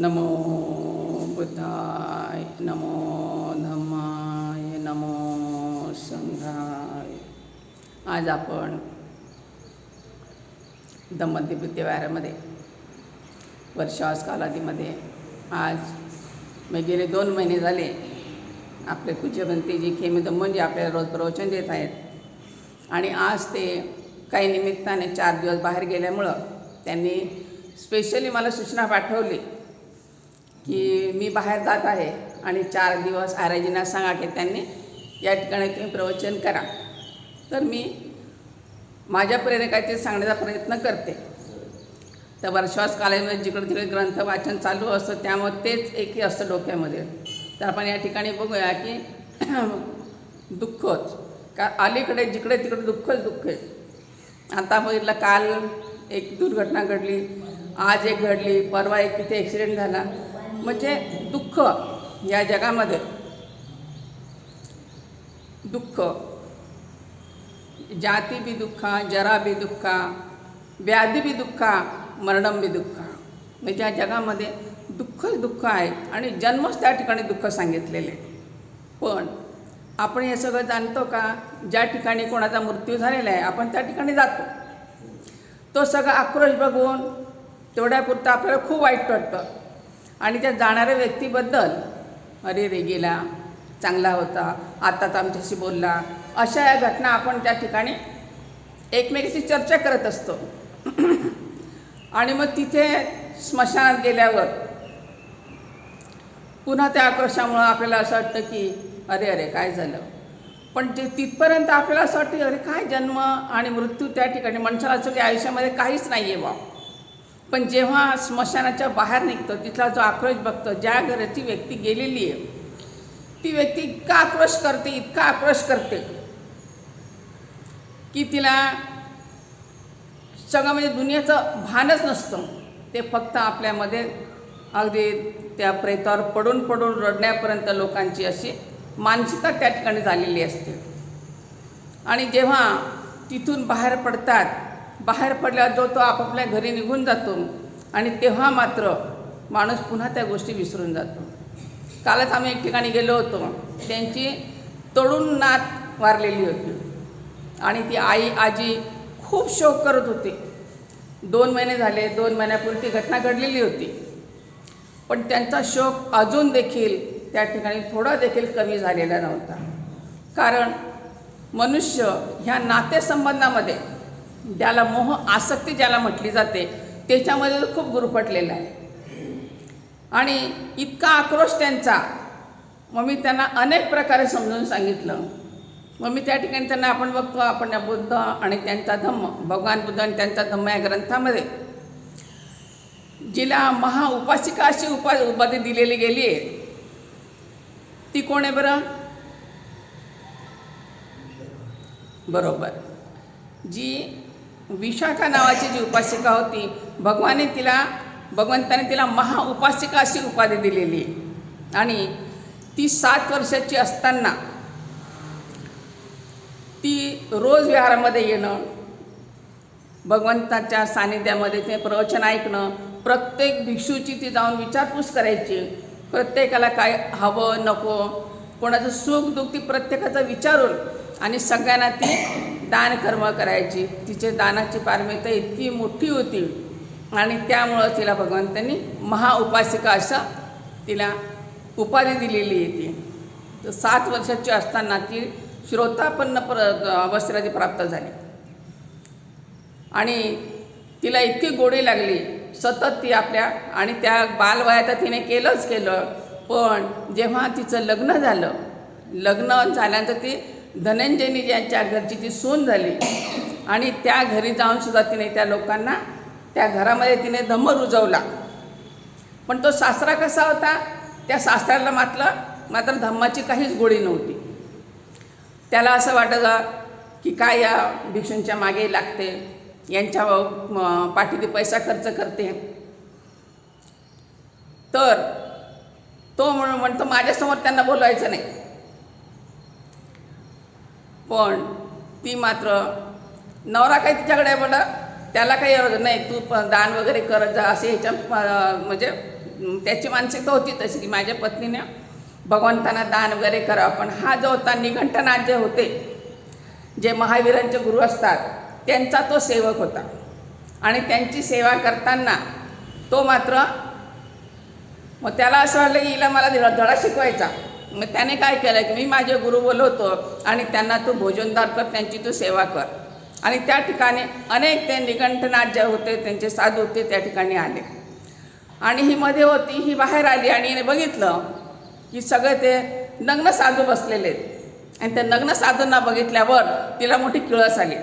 नमो बुद्धाय नमो धम्माय नमो संघाय. आज आपण दमंती बुद्धिवारामध्ये वर्षावास कालावधीमध्ये आज मी गेले दोन महिने झाले आपले पूज्यवंतीजी खेमी दमनजी आपल्याला रोज प्रवचन देत आहेत आणि आज ते काही निमित्ताने चार दिवस बाहेर गेल्यामुळं त्यांनी स्पेशली मला सूचना पाठवली. की मी बाहेर जात आहे आणि चार दिवस आराजींना सांगा की त्यांनी या ठिकाणी तुम्ही प्रवचन करा. तर मी माझ्या प्रेरकाचे सांगण्याचा प्रयत्न करते. तर वर्षवास कालामध्ये जिकडे तिकडे ग्रंथ वाचन चालू असतं त्यामुळे तेच एकही असतं डोक्यामध्ये. तर आपण या ठिकाणी बघूया की दुःखच का अलीकडे जिकडे तिकडे दुःखच दुःख आहे. आता बघितलं काल एक दुर्घटना घडली आज एक घडली परवा एक तिथे ॲक्सिडेंट झाला. म्हणजे दुःख या जगामध्ये. दुःख. जाती बी दुःखा जरा बी दुःखा व्याधी बी दुःखा मरणम बी दुःखा. म्हणजे या जगामध्ये दुःखच दुःख आहे आणि जन्मच त्या ठिकाणी दुःख सांगितलेले. पण आपण हे सगळं जाणतो का? ज्या ठिकाणी कोणाचा मृत्यू झालेला आहे आपण त्या ठिकाणी जातो. तो सगळा आक्रोश बघून तेवढ्यापुरतं आपल्याला खूप वाईट वाटतं. आणि त्या जाणाऱ्या व्यक्तीबद्दल अरे रे गेला. चांगला होता. आत्ताच आमच्याशी बोलला. अशा या घटना आपण त्या ठिकाणी एकमेकाशी चर्चा करत असतो. आणि मग तिथे स्मशानात गेल्यावर पुन्हा त्या आक्रोशामुळं आपल्याला असं वाटतं की अरे अरे काय झालं? पण ते तिथपर्यंत आपल्याला असं वाटतं अरे काय जन्म आणि मृत्यू त्या ठिकाणी? माणसाला असं की आयुष्यामध्ये काहीच नाही आहे बा पण जेव्हा स्मशानाच्या बाहेर निघतं तिथला जो आक्रोश बघतो ज्या घराची व्यक्ती गेलेली आहे ती व्यक्ती इतका आक्रोश करते इतका आक्रोश करते की तिला सगळं म्हणजे दुनियाचं भानच नसतं. ते फक्त आपल्यामध्ये अगदी त्या प्रेतावर पडून पडून रडण्यापर्यंत लोकांची अशी मानसिकता त्या ठिकाणी झालेली असते. आणि जेव्हा तिथून बाहेर पडतात बाहेर पडल्यावर जो तो आपापल्या घरी निघून जातो आणि तेव्हा मात्र माणूस पुन्हा त्या गोष्टी विसरून जातो. कालच आम्ही एक ठिकाणी गेलो होतो. त्यांची तळून नात वारलेली होती. आणि ती आई आजी खूप शोक करत होती. दोन महिने झाले दोन महिन्यापूर्वी ती घटना घडलेली होती. पण त्यांचा शोक अजून देखील त्या ठिकाणी थोडा देखील कमी झालेला नव्हता. कारण मनुष्य ह्या नातेसंबंधामध्ये ज्याला मोह आसक्ती ज्याला म्हटली जाते त्याच्यामध्ये खूप गुरफटलेला आहे. आणि इतका आक्रोश त्यांचा. मग मी त्यांना अनेक प्रकारे समजून सांगितलं. मग मी त्या ठिकाणी त्यांना आपण बघतो आपण या बुद्ध आणि त्यांचा धम्म भगवान बुद्ध आणि त्यांचा धम्म या ग्रंथामध्ये. जिला महाउपासिका अशी उपा उपाधी दिलेली गेली आहे. ती कोण आहे बरं? बरोबर. जी विशाखा नावाची जी उपासिका होती भगवाने तिला भगवंताने तिला महाउपासिका अशी उपाधी दिलेली. आहे आणि ती सात वर्षाची असताना ती रोज विहारामध्ये येणं भगवंताच्या सानिध्यामध्ये ते प्रवचन ऐकणं प्रत्येक भिक्षूची ती जाऊन विचारपूस करायची. प्रत्येकाला काय हवं नको कोणाचं सुख दुःख ती प्रत्येकाचा विचारून आणि सगळ्यांना ती दानकर्म करायची. तिचे दानाची पारमिता इतकी मोठी होती. आणि त्यामुळं तिला भगवंतांनी महाउपासिका असं तिला उपाधी दिलेली आहे ती. तर सात वर्षाची असताना ती श्रोतापन्न प्र अवस्थेला प्राप्त झाली. आणि तिला इतकी गोडी लागली. सतत ती आपल्या आणि त्या बालवयात तिने केलंच केलं. पण जेव्हा तिचं लग्न झालं लग्न झाल्यानंतर ती धनंजयनी ज्यांच्या घरची ती सून झाली आणि त्या घरी जाऊन सुद्धा तिने त्या लोकांना त्या घरामध्ये तिने धम्म रुजवला. पण तो सासरा कसा होता? त्या सासऱ्याला मात्र मात्र धम्माची काहीच गोळी नव्हती. त्याला असं वाटलं की काय या भिक्षूंच्या मागे लागते? यांच्या पाठीत पैसा खर्च करते. तर तो म्हणून म्हणतो माझ्यासमोर त्यांना बोलवायचं नाही. पण ती मात्र नवरा काही तिच्याकडे म्हणा त्याला काही अर्थ नाही. तू दान वगैरे करत जा असे ह्याच्या म्हणजे त्याची मानसिकता होती तशी की माझ्या पत्नीने भगवंतांना दान वगैरे करावं. पण हा जो होता निघंटनाथ जे होते जे महावीरांचे गुरु असतात त्यांचा तो सेवक होता. आणि त्यांची सेवा करताना तो मात्र मग त्याला असं वाटलं की हिला मला धडा धडा शिकवायचा. मग त्याने काय केलं की मी माझे गुरु बोलवतो आणि त्यांना तू भोजनदार कर त्यांची तू सेवा कर. आणि त्या ठिकाणी अनेक ते निकंठनाथ जे होते त्यांचे साधू होते त्या ठिकाणी आले. आणि ही मध्ये होती ही बाहेर आली आणि हिने बघितलं की सगळे ते नग्न साधू बसलेले आहेत. आणि त्या नग्न साधूंना बघितल्यावर तिला मोठी किळस आली.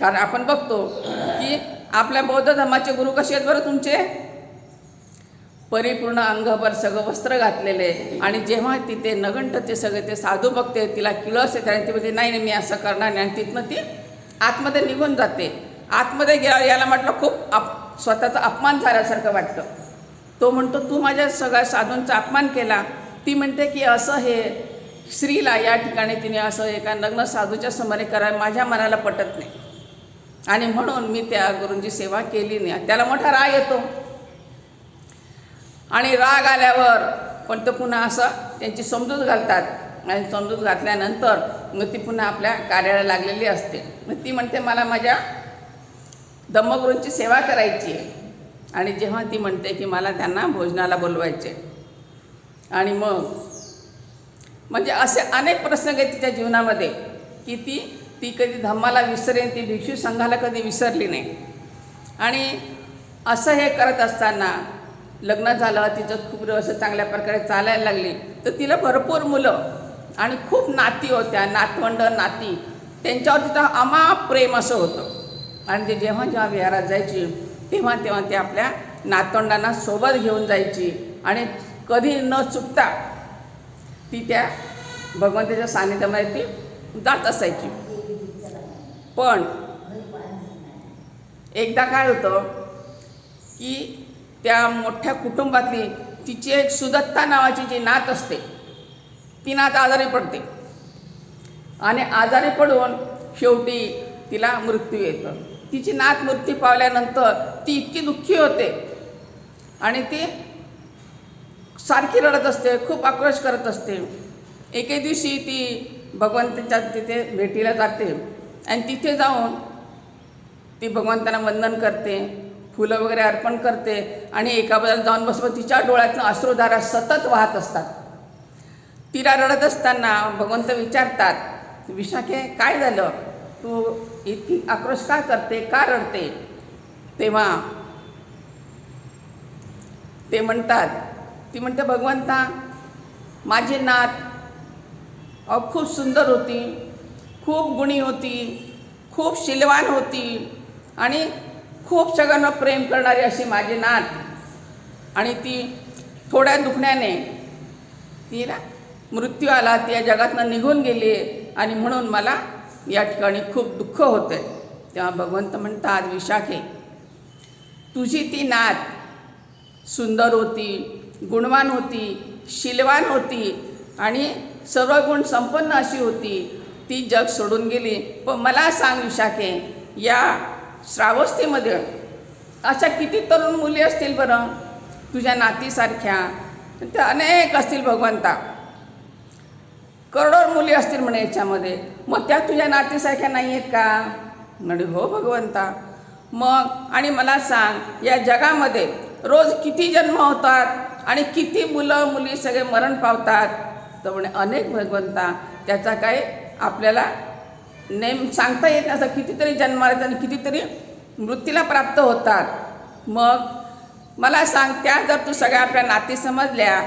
कारण आपण बघतो की आपल्या बौद्ध धर्माचे गुरु कसे आहेत बरं तुमचे? परिपूर्ण अंगभर सगळं वस्त्र घातलेले आणि जेव्हा तिथे नगंट ते सगळे ते साधू बघते तिला किळस येते आणि ती म्हणजे नाही नाही मी असं करणार नाही. आणि तिथनं ती आतमध्ये निघून जाते. आतमध्ये गेला याला म्हटलं खूप आप स्वतःचा अपमान झाल्यासारखं वाटतं. तो म्हणतो तू माझ्या सगळ्या साधूंचा अपमान केला. ती म्हणते की असं हे स्त्रीला या ठिकाणी तिने असं एका नग्न साधूच्या समोरे करायला माझ्या मनाला पटत नाही. आणि म्हणून मी त्या गुरूंची सेवा केली नाही. त्याला मोठा राग येतो. आणि राग आल्यावर पण तो पुन्हा असं त्यांची समजूत घालतात. आणि समजूत घातल्यानंतर मग ती पुन्हा आपल्या कार्याला लागलेली असते. मग ती म्हणते मला माझ्या धम्मगुरूंची सेवा करायची आहे. आणि जेव्हा ती म्हणते की मला त्यांना भोजनाला बोलवायचे आणि मग म्हणजे असे अनेक प्रसंग आहेत तिच्या जीवनामध्ये की ती ती कधी धम्माला विसरेन ती भिक्षू संघाला कधी विसरली नाही. आणि असं हे करत असताना लग्न झालं तिचं खूप असं चांगल्या प्रकारे चालायला लागली. तर तिला भरपूर मुलं आणि खूप नाती होत्या नातवंड नाती. त्यांच्यावर तिथं अमाप प्रेम असं होतं. आणि ते जेव्हा जेव्हा विहारात जायची तेव्हा तेव्हा ते आपल्या नातवंडांना सोबत घेऊन जायची. आणि कधी न चुकता ती त्या भगवंताच्या सानिध्यामध्ये ती जात असायची. पण एकदा काय होतं की त्या मोठ्या कुटुंबातली तिची एक सुदत्ता नावाची जी नात असते ती नात आजारी पडते. आणि आजारी पडून शेवटी तिला मृत्यू येतं. तिची नात मृत्यू पावल्यानंतर ती इतकी दुःखी होते आणि ती सारखी रडत असते खूप आक्रोश करत असते. एके दिवशी ती भगवंताच्या तिथे भेटीला जाते आणि तिथे जाऊन ती भगवंतांना वंदन करते. फुलं वगैरे अर्पण करते आणि एका बाजूला जाऊन बसवं तिच्या डोळ्यातनं अश्रुधारा सतत वाहत असतात. तिला रडत असताना भगवंत विचारतात विशाखे काय झालं? तू इतकी आक्रोश का करते? का रडते? तेव्हा ते म्हणतात ती म्हणते भगवंता माझी नात अहो खूप सुंदर होती खूप गुणी होती खूप शिलवान होती आणि खूप सगळ्यांना प्रेम करणारी अशी माझी नात. आणि ती थोड्या दुखण्याने तिला मृत्यू आला ती या जगातनं निघून गेली आणि म्हणून मला या ठिकाणी खूप दुःख होतं आहे तेव्हा भगवंत म्हणतात विशाखे तुझी ती नात सुंदर होती गुणवान होती शिलवान होती आणि सर्व गुण संपन्न अशी होती. ती जग सोडून गेली. पण मला सांग विशाखे या श्रावस्तीमध्ये. अशा किती तरुण मुली असतील बरं? तुझ्या नातीसारख्या. त्या अनेक असतील भगवंता. करोडो मुली असतील म्हणे याच्यामध्ये. मग त्या तुझ्या नातीसारख्या नाही आहेत का? म्हणे हो भगवंता. मग आणि मला सांग या जगामध्ये रोज किती जन्म होतात आणि किती मुलं मुली सगळे मरण पावतात? तर म्हणे अनेक भगवंता. त्याचा काही आपल्याला नेम सांगता येत नाही असं कितीतरी जन्माला आणि कितीतरी मृत्यूला प्राप्त होतात. मग मला सांग त्या जर तू सगळ्या आपल्या नाती समजल्या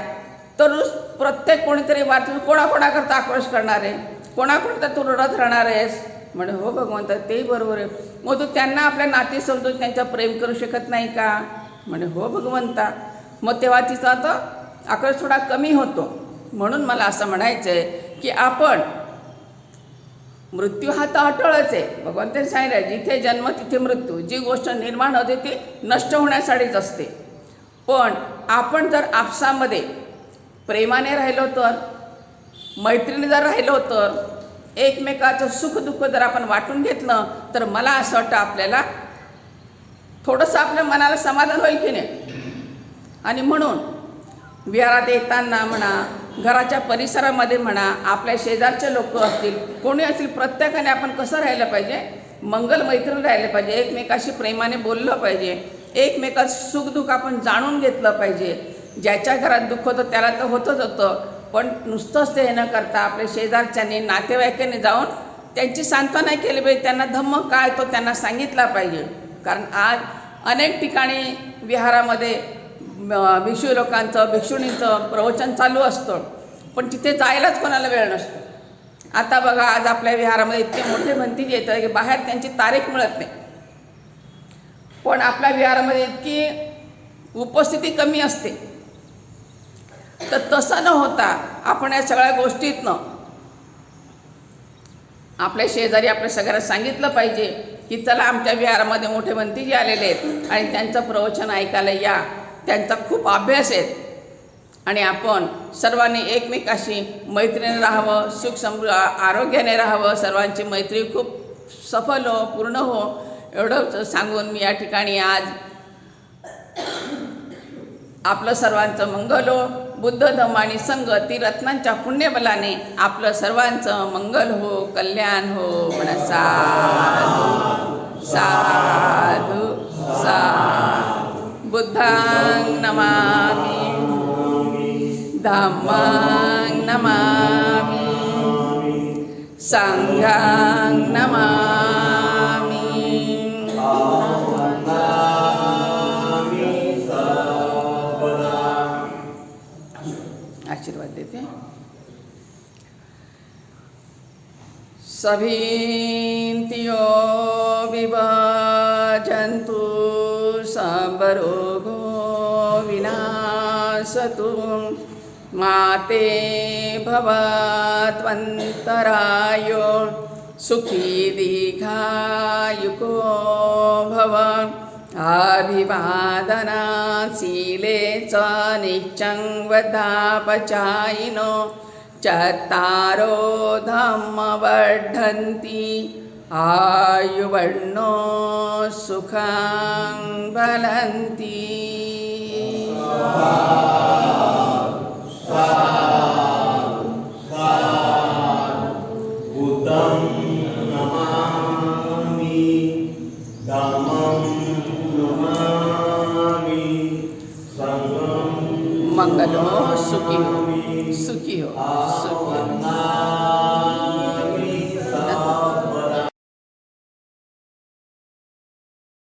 तर प्रत्येक कोणीतरी वाचून कोणाकोणाकरता आक्रोश करणार आहे? कोणाकोणता तू रडत राहणार आहेस? म्हणे हो भगवंत तेही बरोबर आहे. मग तू त्यांना आपल्या नाती समजून त्यांच्या प्रेम करू शकत नाही का? म्हणे हो भगवंता. मग तेव्हा तिचा तर आक्रोश थोडा कमी होतो. म्हणून मला असं म्हणायचं आहे की आपण मृत्यू हा तर अटळच आहे. भगवंतांनी सांगितलं जिथे जन्म तिथे मृत्यू. जी गोष्ट निर्माण होते ती नष्ट होण्यासाठीच असते. पण आपण जर आपसामध्ये प्रेमाने राहिलो तर मैत्रीने जर राहिलो तर एकमेकाचं सुखदुःख जर आपण वाटून घेतलं तर मला असं वाटतं आपल्याला थोडंसं आपल्या मनाला समाधान होईल की नाही? आणि म्हणून विहारात येताना म्हणा घराच्या परिसरामध्ये म्हणा आपल्या शेजारचे लोक असतील कोणी असतील प्रत्येकाने आपण कसं राहिलं पाहिजे? मंगल मैत्रीण राहिलं पाहिजे एकमेकाशी प्रेमाने बोललं पाहिजे एकमेकात सुखदुःख आपण जाणून घेतलं पाहिजे. ज्याच्या घरात दुःख होतं त्याला तर होतंच होतं पण नुसतंच ते हे न करता आपल्या शेजारच्याने नातेवाईकांनी जाऊन त्यांची सांत्वना केली पाहिजे त्यांना धम्म काय तो त्यांना सांगितला पाहिजे. कारण आज अनेक ठिकाणी विहारामध्ये भिक्षू लोकांचं भिक्षुणीचं प्रवचन चालू असतं. पण तिथे जायलाच कोणाला वेळ नसतो. आता बघा आज आपल्या विहारामध्ये इतके मोठे भंतीज येतात की बाहेर त्यांची तारीख मिळत नाही. पण आपल्या विहारामध्ये इतकी उपस्थिती कमी असते. तर तसं न होता आपण या सगळ्या गोष्टीतनं आपल्या शेजारी आपल्या सगळ्यांना सांगितलं पाहिजे की चला आमच्या विहारामध्ये मोठे भंतीजी आलेले आहेत आणि त्यांचं प्रवचन ऐकायला या. त्यांचा खूप अभ्यास आहेत. आणि आपण सर्वांनी एकमेकाशी मैत्रीने राहावं सुख समृ आरोग्याने राहावं सर्वांची मैत्री खूप सफल हो पूर्ण हो एवढं सांगून मी या ठिकाणी आज आपलं सर्वांचं मंगल हो. बुद्ध धम आणि संघ ती रत्नांच्या पुण्यबलाने आपलं सर्वांचं मंगल हो कल्याण हो. म्हणा साधू साधू साधू. बुद्धांग नमामि धम्मां नमामि संघां नमामि आशीर्वाद देते सभीन्तियो विभाजन्तु सबरोगो विनाशतु। माते भवत्वन्तरायो सुखी दीर्घायुको भव। अभिवादनाशीले च नित्यं वदापचायिनो चत्तारो धम्मवर्धन्ति आयुवर्णो सुखं फलन्ति बुद्धं नमामि